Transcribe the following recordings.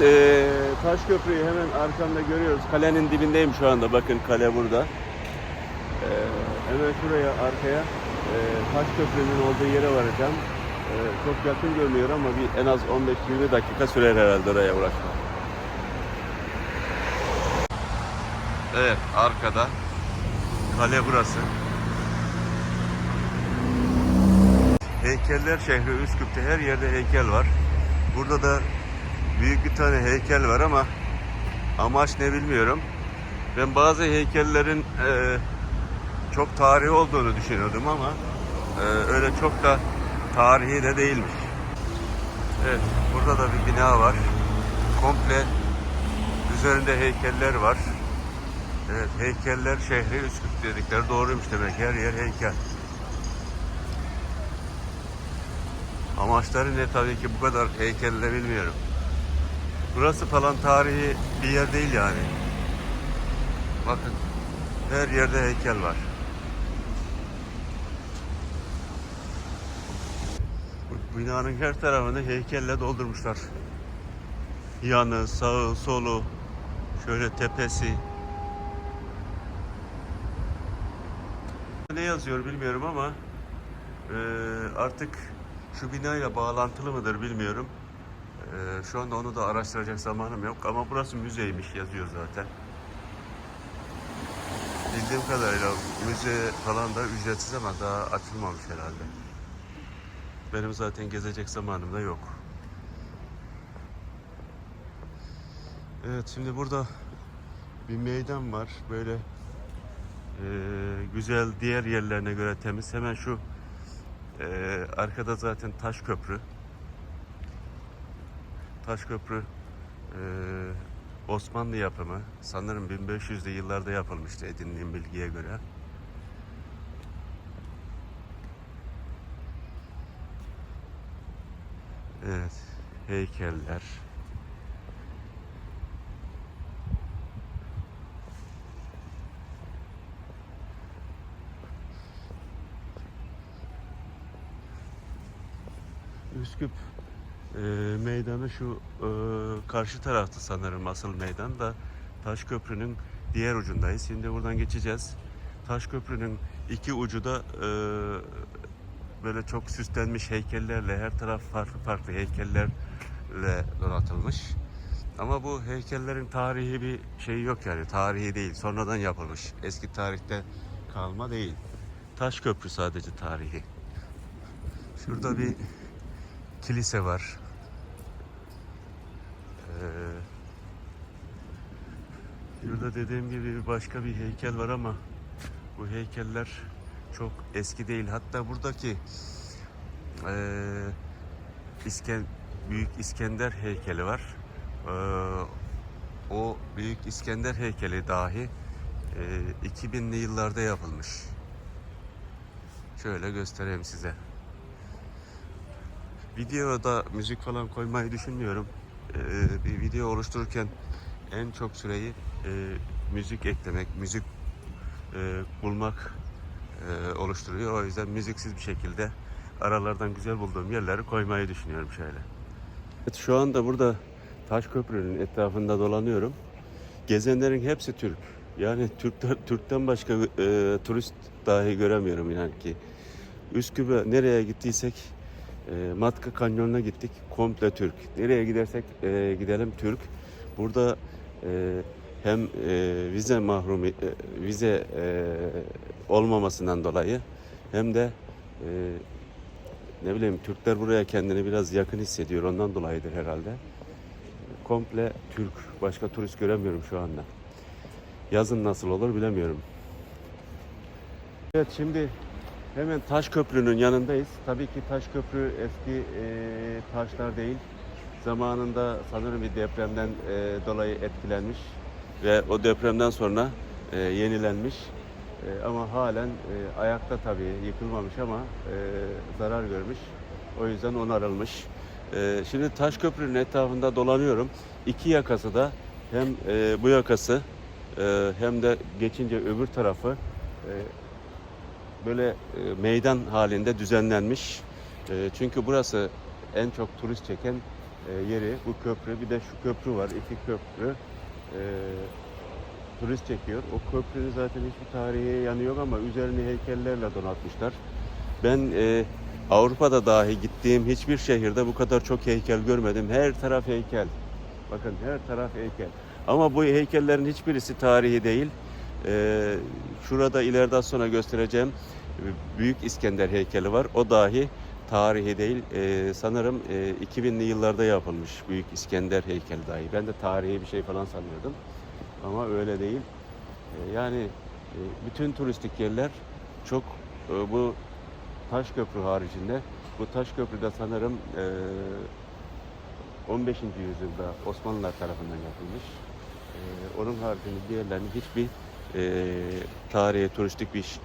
Ee, taş köprüyü hemen arkamda görüyoruz. Kalenin dibindeyim şu anda. Bakın kale burada. Ee, hemen şuraya arkaya e, taş köprünün olduğu yere varacağım. Ee, çok yakın görünüyor ama bir en az 15-20 dakika sürer herhalde oraya ulaşmak. Evet arkada kale burası. Heykeller şehri Üsküp'te her yerde heykel var. Burada da büyük bir tane heykel var ama amaç ne bilmiyorum. Ben bazı heykellerin e, çok tarihi olduğunu düşünüyordum ama e, öyle çok da tarihi de değilmiş. Evet, burada da bir bina var. Komple üzerinde heykeller var. Evet, heykeller şehri Üsküp dedikleri doğruymuş demek. Her yer heykel. Amaçları ne tabii ki bu kadar heykelle bilmiyorum. Burası falan tarihi bir yer değil yani. Bakın her yerde heykel var. Bu Binanın her tarafını heykelle doldurmuşlar. Yanı, sağı, solu, şöyle tepesi. Ne yazıyor bilmiyorum ama artık şu binayla bağlantılı mıdır bilmiyorum. Eee, şu anda onu da araştıracak zamanım yok ama burası müzeymiş yazıyor zaten. Bildiğim kadarıyla müze falan da ücretsiz ama daha açılmamış herhalde. Benim zaten gezecek zamanım da yok. Evet şimdi burada bir meydan var. Böyle eee, güzel diğer yerlerine göre temiz. Hemen şu eee, arkada zaten taş köprü. Taş köprü eee, Osmanlı yapımı. Sanırım 1500'lü yıllarda yapılmıştı edindiğim bilgiye göre. Evet, heykeller. Üsküp e, meydanı şu e, karşı tarafta sanırım asıl meydan da Taş Köprü'nün diğer ucundayız. Şimdi buradan geçeceğiz. Taş Köprü'nün iki ucu da e, böyle çok süslenmiş heykellerle her taraf farklı farklı heykellerle donatılmış. Ama bu heykellerin tarihi bir şeyi yok yani tarihi değil sonradan yapılmış. Eski tarihte kalma değil. Taş Köprü sadece tarihi. Şurada bir kilise var. Ee, şurada dediğim gibi başka bir heykel var ama bu heykeller çok eski değil. Hatta buradaki ee, İsken, Büyük İskender heykeli var. Ee, o Büyük İskender heykeli dahi ee, 2000'li yıllarda yapılmış. Şöyle göstereyim size. Videoda müzik falan koymayı düşünmüyorum. Ee, bir video oluştururken en çok süreyi e, müzik eklemek, müzik e, bulmak e, oluşturuyor. O yüzden müziksiz bir şekilde aralardan güzel bulduğum yerleri koymayı düşünüyorum şöyle. Evet, şu anda burada Taş Köprü'nün etrafında dolanıyorum. Gezenlerin hepsi Türk. Yani Türkler, Türk'ten başka e, turist dahi göremiyorum inan ki. Üsküp'e nereye gittiysek e, Matka Kanyonu'na gittik. Komple Türk. Nereye gidersek e, gidelim Türk. Burada e, hem e, vize mahrumi e, vize e, olmamasından dolayı hem de e, ne bileyim Türkler buraya kendini biraz yakın hissediyor. Ondan dolayıdır herhalde. Komple Türk. Başka turist göremiyorum şu anda. Yazın nasıl olur bilemiyorum. Evet şimdi Hemen Taş Köprü'nün yanındayız. Tabii ki Taş Köprü eski e, taşlar değil. Zamanında sanırım bir depremden e, dolayı etkilenmiş ve o depremden sonra e, yenilenmiş. E, ama halen e, ayakta tabii yıkılmamış ama e, zarar görmüş. O yüzden onarılmış. E, şimdi Taş Köprü'nün etrafında dolanıyorum. İki yakası da hem e, bu yakası e, hem de geçince öbür tarafı e, böyle e, meydan halinde düzenlenmiş. E, çünkü burası en çok turist çeken e, yeri bu köprü. Bir de şu köprü var. iki köprü. E, turist çekiyor. O köprünün zaten hiçbir tarihi yanı yok ama üzerini heykellerle donatmışlar. Ben e, Avrupa'da dahi gittiğim hiçbir şehirde bu kadar çok heykel görmedim. Her taraf heykel. Bakın her taraf heykel. Ama bu heykellerin hiçbirisi tarihi değil. E, şurada ileriden sonra göstereceğim e, Büyük İskender heykeli var. O dahi tarihi değil. E, sanırım e, 2000'li yıllarda yapılmış Büyük İskender heykeli dahi. Ben de tarihi bir şey falan sanıyordum. Ama öyle değil. E, yani e, bütün turistik yerler çok e, bu taş köprü haricinde bu taş köprü de sanırım e, 15. yüzyılda Osmanlılar tarafından yapılmış. E, onun haricinde diğerlerinin hiçbir e, tarihi turistik bir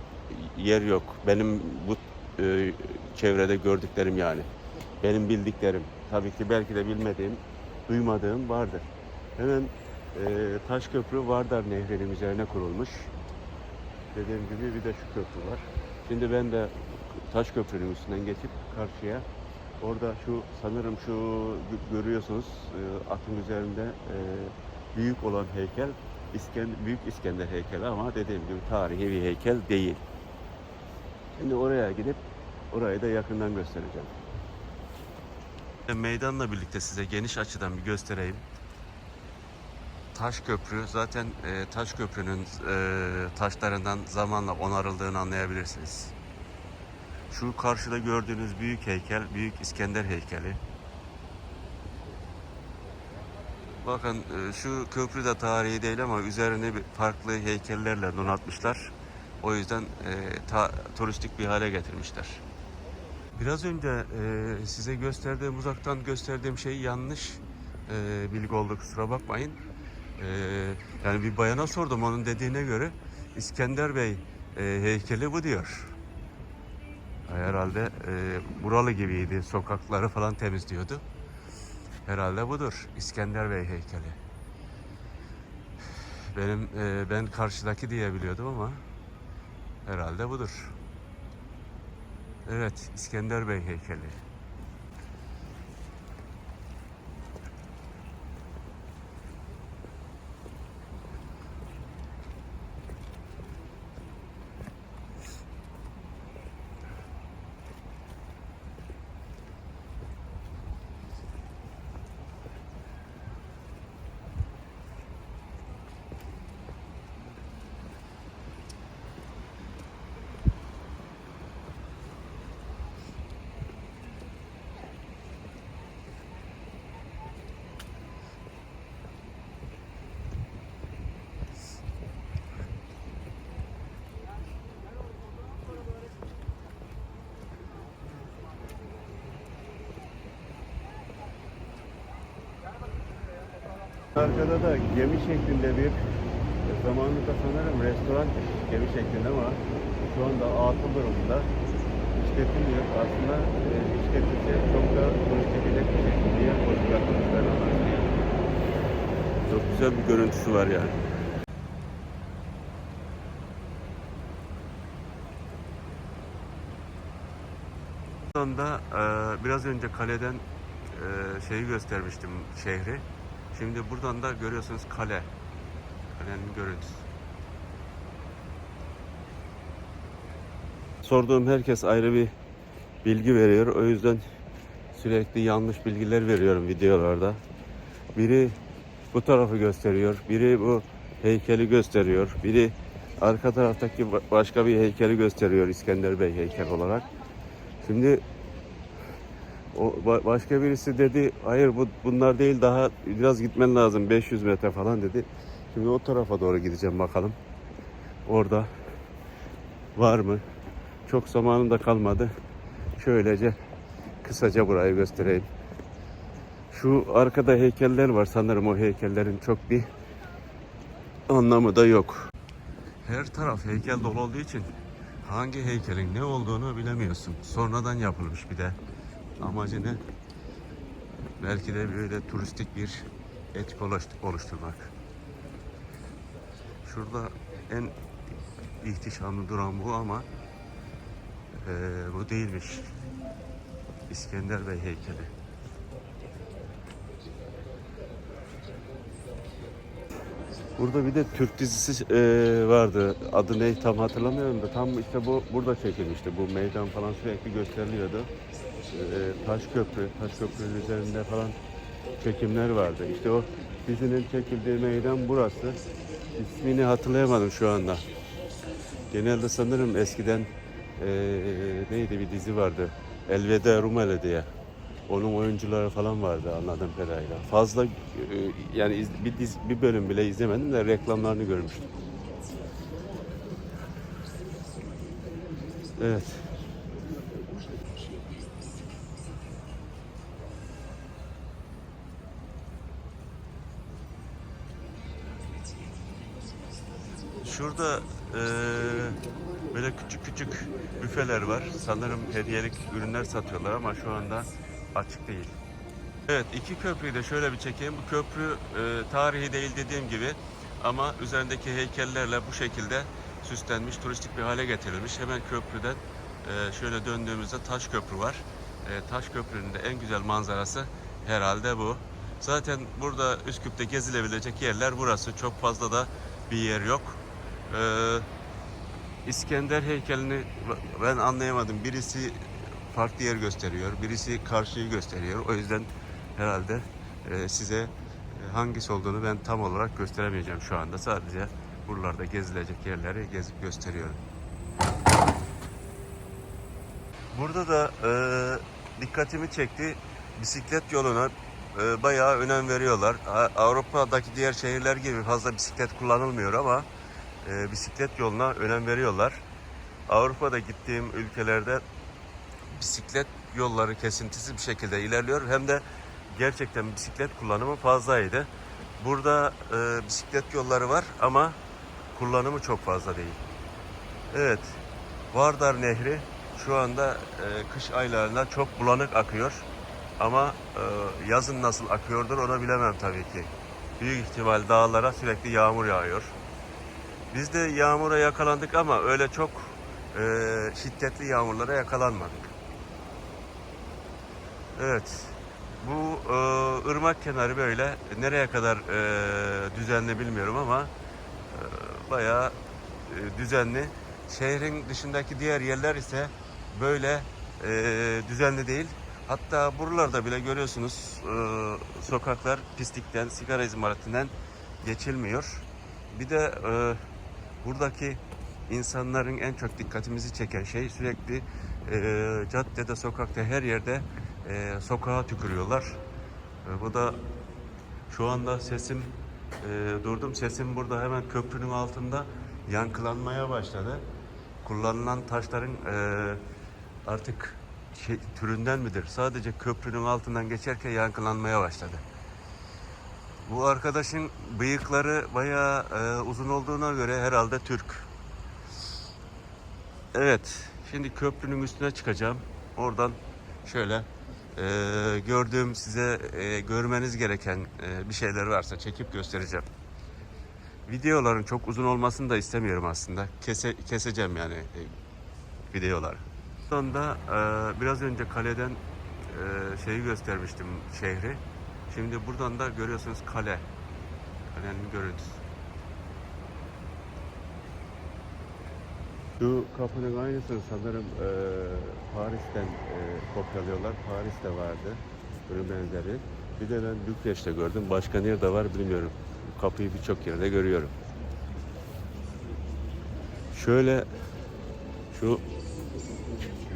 yer yok. Benim bu e, çevrede gördüklerim yani. Benim bildiklerim. Tabii ki belki de bilmediğim, duymadığım vardır. Hemen e, taş köprü Vardar Nehri'nin üzerine kurulmuş. Dediğim gibi bir de şu köprü var. Şimdi ben de taş köprünün üstünden geçip karşıya orada şu sanırım şu gö- görüyorsunuz e, atın üzerinde e, büyük olan heykel İskender, Büyük İskender heykeli ama dediğim gibi tarihi bir heykel değil. Şimdi oraya gidip orayı da yakından göstereceğim. Meydanla birlikte size geniş açıdan bir göstereyim. Taş köprü zaten e, taş köprünün e, taşlarından zamanla onarıldığını anlayabilirsiniz. Şu karşıda gördüğünüz büyük heykel Büyük İskender heykeli. Bakın e, şu köprü de tarihi değil ama üzerine farklı heykellerle donatmışlar. O yüzden e, ta- turistik bir hale getirmişler. Biraz önce e, size gösterdiğim uzaktan gösterdiğim şey yanlış e, bilgi oldu kusura bakmayın. E, yani bir bayana sordum onun dediğine göre İskender Bey e, heykeli bu diyor. Herhalde e, buralı gibiydi. Sokakları falan temizliyordu. Herhalde budur. İskender Bey heykeli. Benim e, ben karşıdaki diye biliyordum ama herhalde budur. Evet, İskender Bey heykeli. Arkada da gemi şeklinde bir zamanında sanırım restoran gemi şeklinde ama şu anda atıl durumda. İşletilmiyor. Aslında e, işletilse çok da turist çekecek bir şekilde yer boş. Çok güzel bir görüntüsü var yani. Buradan da e, biraz önce kaleden e, şeyi göstermiştim şehri. Şimdi buradan da görüyorsunuz kale. Kalenin görüntüsü. Sorduğum herkes ayrı bir bilgi veriyor. O yüzden sürekli yanlış bilgiler veriyorum videolarda. Biri bu tarafı gösteriyor, biri bu heykeli gösteriyor, biri arka taraftaki ba- başka bir heykeli gösteriyor İskender Bey heykel olarak. Şimdi o ba- başka birisi dedi hayır bu bunlar değil daha biraz gitmen lazım 500 metre falan dedi. Şimdi o tarafa doğru gideceğim bakalım. Orada var mı? Çok zamanım da kalmadı. Şöylece kısaca burayı göstereyim. Şu arkada heykeller var. Sanırım o heykellerin çok bir anlamı da yok. Her taraf heykel dolu olduğu için hangi heykelin ne olduğunu bilemiyorsun. Sonradan yapılmış bir de amacını belki de böyle turistik bir etki oluşturmak. Şurada en ihtişamlı duran bu ama e, bu değilmiş. İskender Bey heykeli. Burada bir de Türk dizisi e, vardı. Adı ne tam hatırlamıyorum da tam işte bu burada çekilmişti. Bu meydan falan sürekli gösteriliyordu. E, Taşköprü, Taşköprü'nün üzerinde falan çekimler vardı. İşte o dizinin çekildiği meydan burası. İsmini hatırlayamadım şu anda. Genelde sanırım eskiden e, neydi bir dizi vardı. Elveda Rumeli diye. Onun oyuncuları falan vardı anladığım kadarıyla. Fazla e, yani iz- bir, diz, bir bölüm bile izlemedim de reklamlarını görmüştüm. Evet. Şurada eee, böyle küçük küçük büfeler var. Sanırım hediyelik ürünler satıyorlar ama şu anda açık değil. Evet iki köprüyü de şöyle bir çekeyim. Bu köprü e, tarihi değil dediğim gibi ama üzerindeki heykellerle bu şekilde süslenmiş, turistik bir hale getirilmiş. Hemen köprüden e, şöyle döndüğümüzde taş köprü var. E, taş köprünün de en güzel manzarası herhalde bu. Zaten burada Üsküp'te gezilebilecek yerler burası. Çok fazla da bir yer yok. E, İskender heykelini ben anlayamadım. Birisi farklı yer gösteriyor, birisi karşıyı gösteriyor. O yüzden herhalde e, size e, hangisi olduğunu ben tam olarak gösteremeyeceğim şu anda. Sadece buralarda gezilecek yerleri gezip gösteriyorum. Burada da e, dikkatimi çekti. Bisiklet yoluna e, bayağı önem veriyorlar. Avrupa'daki diğer şehirler gibi fazla bisiklet kullanılmıyor ama e, bisiklet yoluna önem veriyorlar. Avrupa'da gittiğim ülkelerde bisiklet yolları kesintisiz bir şekilde ilerliyor. Hem de gerçekten bisiklet kullanımı fazlaydı. Burada e, bisiklet yolları var ama kullanımı çok fazla değil. Evet, Vardar Nehri şu anda e, kış aylarında çok bulanık akıyor. Ama e, yazın nasıl akıyordur onu bilemem tabii ki. Büyük ihtimal dağlara sürekli yağmur yağıyor. Biz de yağmura yakalandık ama öyle çok e, şiddetli yağmurlara yakalanmadık. Evet. Bu e, ırmak kenarı böyle nereye kadar e, düzenli bilmiyorum ama e, bayağı e, düzenli. Şehrin dışındaki diğer yerler ise böyle e, düzenli değil. Hatta buralarda bile görüyorsunuz e, sokaklar pislikten, sigara izmaritinden geçilmiyor. Bir de e, buradaki insanların en çok dikkatimizi çeken şey sürekli e, caddede, sokakta her yerde e, sokağa tükürüyorlar. E, bu da şu anda sesim e, durdum sesim burada hemen köprünün altında yankılanmaya başladı. Kullanılan taşların e, artık şey, türünden midir? Sadece köprünün altından geçerken yankılanmaya başladı. Bu arkadaşın bıyıkları bayağı e, uzun olduğuna göre herhalde Türk. Evet, şimdi köprünün üstüne çıkacağım. Oradan şöyle e, gördüğüm size e, görmeniz gereken e, bir şeyler varsa çekip göstereceğim. Videoların çok uzun olmasını da istemiyorum aslında. Kese, keseceğim yani e, videoları. Sonunda e, biraz önce kaleden e, şeyi göstermiştim şehri. Şimdi buradan da görüyorsunuz kale. Kalenin görüntüsü. Şu kapının aynısını sanırım e, Paris'ten e, kopyalıyorlar. Paris'te vardı bunun benzeri. Bir de ben Bükreş'te gördüm. Başka nerede var bilmiyorum. Kapıyı birçok yerde görüyorum. Şöyle şu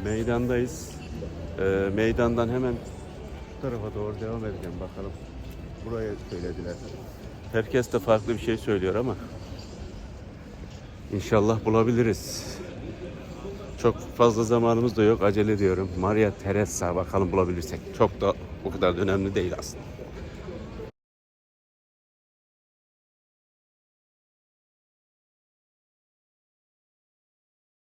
meydandayız. E, meydandan hemen tarafa doğru devam edeceğim bakalım. Buraya söylediler. Herkes de farklı bir şey söylüyor ama İnşallah bulabiliriz. Çok fazla zamanımız da yok. Acele ediyorum. Maria Teresa bakalım bulabilirsek. Çok da o kadar da önemli değil aslında.